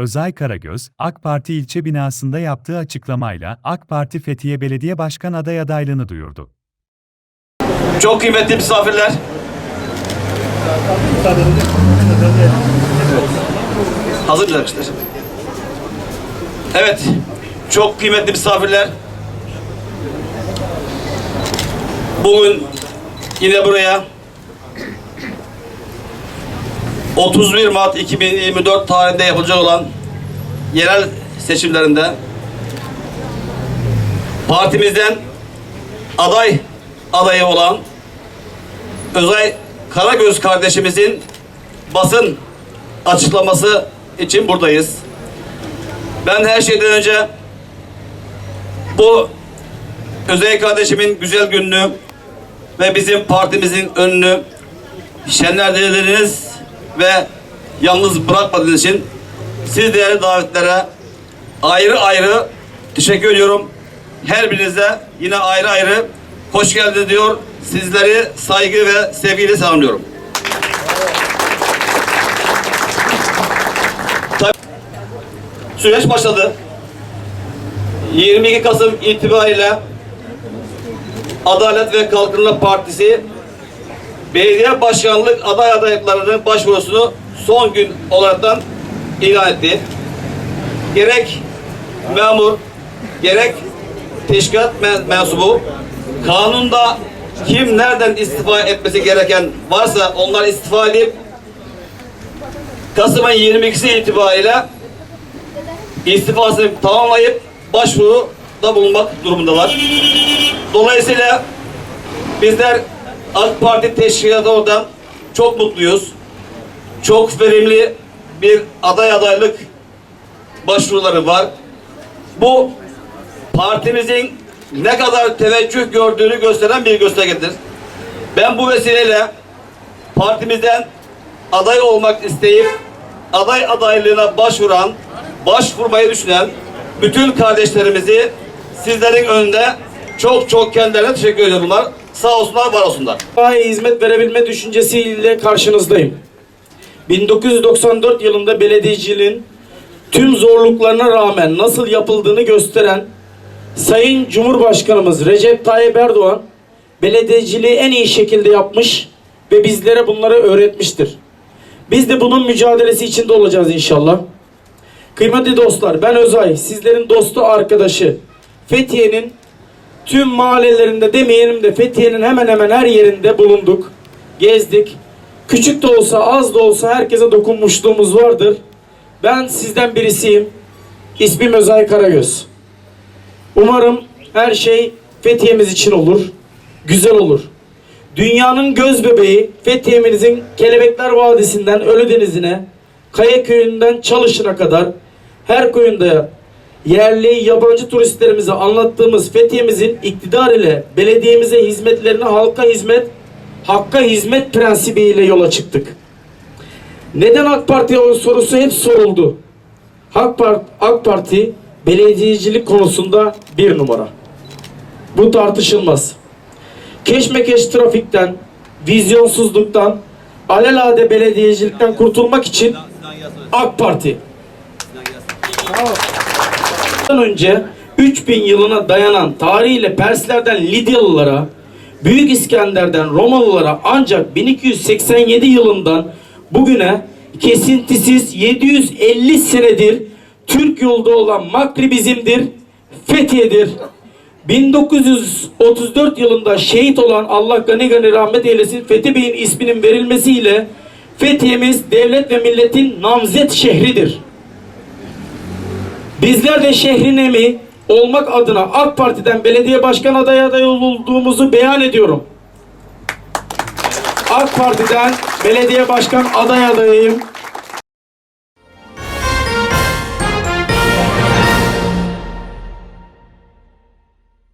Özay Karagöz, AK Parti ilçe binasında yaptığı açıklamayla AK Parti Fethiye Belediye Başkan aday adaylığını duyurdu. Çok kıymetli misafirler. Hazır mıyız arkadaşlar? Evet. Çok kıymetli misafirler. Bugün yine buraya 31 Mart 2024 tarihinde yapılacak olan yerel seçimlerinde partimizden aday adayı olan Özay Karagöz kardeşimizin basın açıklaması için buradayız. Ben her şeyden önce bu Özay kardeşimin güzel gününü ve bizim partimizin önünü şenlendirdiğiniz ve yalnız bırakmadığınız için siz değerli davetlere ayrı ayrı teşekkür ediyorum. Her birinize yine ayrı ayrı hoş geldiniz diyor. Sizleri saygı ve sevgiyle selamlıyorum. Süreç başladı. 22 Kasım itibariyle Adalet ve Kalkınma Partisi belediye başkanlık aday adaylıklarının başvurusunu son gün olaraktan ilan etti. Gerek memur, gerek teşkilat men- mensubu kanunda kim nereden istifa etmesi gereken varsa onlar istifa edip Kasım'ın 22'si itibariyle istifasını tamamlayıp başvuruda bulunmak durumundalar. Dolayısıyla bizler AK Parti teşkilatı oradan çok mutluyuz. Çok verimli bir aday adaylık başvuruları var. Bu partimizin ne kadar teveccüh gördüğünü gösteren bir göstergedir. Ben bu vesileyle partimizden aday olmak isteyip aday adaylığına başvuran, başvurmayı düşünen bütün kardeşlerimizi sizlerin önünde çok çok kendilerine teşekkür ediyorlar. Sağ olsunlar, var olsunlar. daha hizmet verebilme düşüncesiyle karşınızdayım. 1994 yılında belediyeciliğin tüm zorluklarına rağmen nasıl yapıldığını gösteren Sayın Cumhurbaşkanımız Recep Tayyip Erdoğan belediyeciliği en iyi şekilde yapmış ve bizlere bunları öğretmiştir. Biz de bunun mücadelesi içinde olacağız inşallah. Kıymetli dostlar ben Özay sizlerin dostu arkadaşı Fethiye'nin tüm mahallelerinde demeyelim de Fethiye'nin hemen hemen her yerinde bulunduk. Gezdik. Küçük de olsa az da olsa herkese dokunmuşluğumuz vardır. Ben sizden birisiyim. İsmim Özay Karagöz. Umarım her şey Fethiye'miz için olur. Güzel olur. Dünyanın göz bebeği Fethiye'mizin Kelebekler Vadisi'nden Ölüdeniz'ine, Kayaköy'ünden Çalışır'a kadar her koyunda yerli yabancı turistlerimize anlattığımız Fethiye'mizin iktidar ile belediyemize hizmetlerine halka hizmet, hakka hizmet prensibiyle yola çıktık. Neden AK Parti o sorusu hep soruldu. AK, Part, AK Parti belediyecilik konusunda bir numara. Bu tartışılmaz. Keşmekeş trafikten, vizyonsuzluktan, alelade belediyecilikten kurtulmak için AK Parti. Bundan önce 3000 yılına dayanan tarihiyle Perslerden Lidyalılara, Büyük İskender'den Romalılara ancak 1287 yılından bugüne kesintisiz 750 senedir Türk yolda olan Makri bizimdir, Fethiye'dir. 1934 yılında şehit olan Allah gani gani rahmet eylesin Fethi Bey'in isminin verilmesiyle Fethiye'miz devlet ve milletin namzet şehridir. Bizler de şehrin emi olmak adına AK Parti'den belediye başkan adayı adayı olduğumuzu beyan ediyorum. AK Parti'den belediye başkan aday adayıyım.